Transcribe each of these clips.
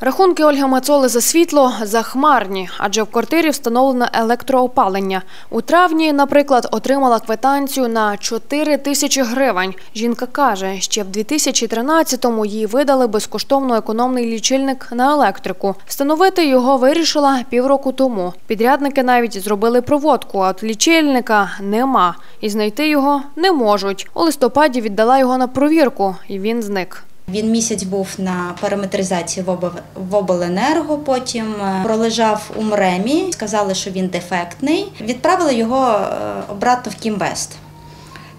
Рахунки Ольги Мацоли за світло захмарні, адже в квартирі встановлено електроопалення. У травні, наприклад, отримала квитанцію на 4 тисячі гривень. Жінка каже, ще в 2013-му їй видали безкоштовно економний лічильник на електрику. Встановити його вирішила півроку тому. Підрядники навіть зробили проводку, а от лічильника нема. І знайти його не можуть. У листопаді віддала його на провірку, і він зник. Він місяць був на параметризації в обленерго. Потім е, пролежав у МРЕМі. Сказали, що він дефектний. Відправили його е, обратно в Кімвест.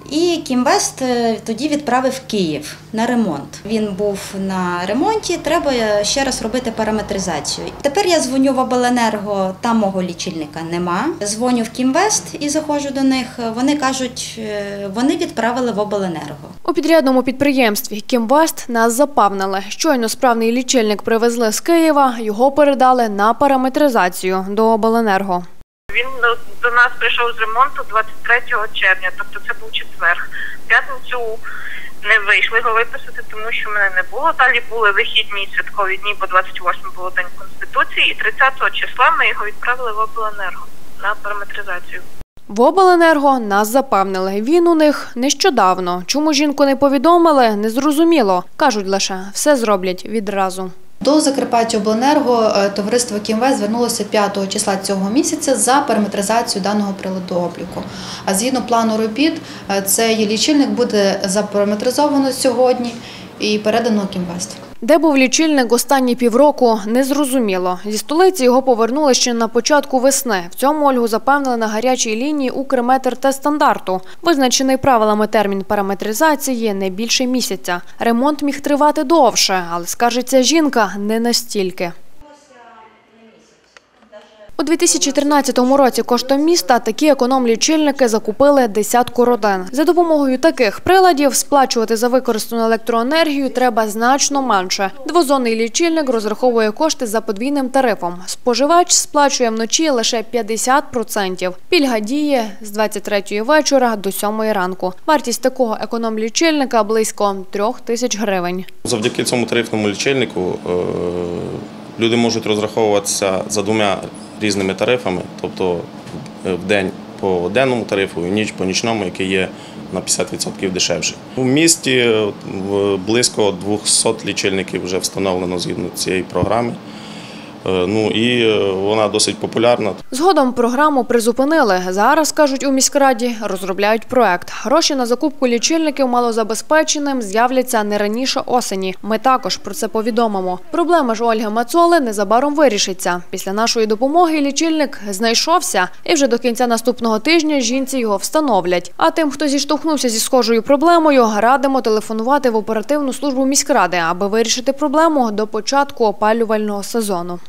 І Кімвест е, тоді відправив Київ на ремонт. Він був на ремонті. Треба е, ще раз робити параметризацію. Тепер я дзвоню в обленерго, там мого лічильника нема. Дзвоню в Кімвест і заходжу до них. Вони кажуть, е, вони відправили в обленерго. У підрядному підприємстві Кімвест нас запевнили. Щойно справний лічильник привезли з Києва, його передали на параметризацію до обленерго. Він до, нас прийшов з ремонту 23 червня, тобто це був четвер. П'ятницю не вийшли його виписати, тому що мене не було. Далі були вихідні святкові дні, бо 28 було День Конституції, і 30 числа ми його відправили в обленерго на параметризацію. В обленерго нас запевнили. Він у них нещодавно. Чому жінку не повідомили, незрозуміло. Кажуть лише, все зроблять відразу. До Закарпаття Обленерго е, товариство Кімве звернулося 5 числа цього місяця за параметризацію даного приладу обліку. А згідно плану робіт, е, цей лічильник буде запараметризовано сьогодні і передано Кімвест. Де був лічильник останні півроку, незрозуміло. Зі столиці його повернули ще на початку весни. В цьому Ольгу запевнили на гарячій лінії Укрметр та стандарту. Визначений правилами термін параметризації не більше місяця. Ремонт міг тривати довше, але скажеться жінка не настільки. У 2013 році коштом міста такі економ-лічильники закупили десятку родин. За допомогою таких приладів сплачувати за використану електроенергію треба значно менше. Двозонний лічильник розраховує кошти за подвійним тарифом. Споживач сплачує вночі лише 50%. Пільга діє з 23 вечора до 7 ранку. Вартість такого економ-лічильника близько 3 тисяч гривень. Завдяки цьому тарифному лічильнику е, люди можуть розраховуватися за двома різними тарифами, тобто е, в день по денному тарифу і ніч по нічному, який є на 50% дешевший. У місті е, близько 200 лічильників вже встановлено згідно цієї програми. Е, Ну і е, вона досить популярна. Згодом програму призупинили. Зараз, кажуть у міськраді, розробляють проект. Гроші на закупку лічильників малозабезпеченим з'являться не раніше осені. Ми також про це повідомимо. Проблема ж Ольги Мацоли незабаром вирішиться. Після нашої допомоги лічильник знайшовся, і вже до кінця наступного тижня жінці його встановлять. А тим, хто зіштовхнувся зі схожою проблемою, радимо телефонувати в оперативну службу міськради, аби вирішити проблему до початку опалювального сезону.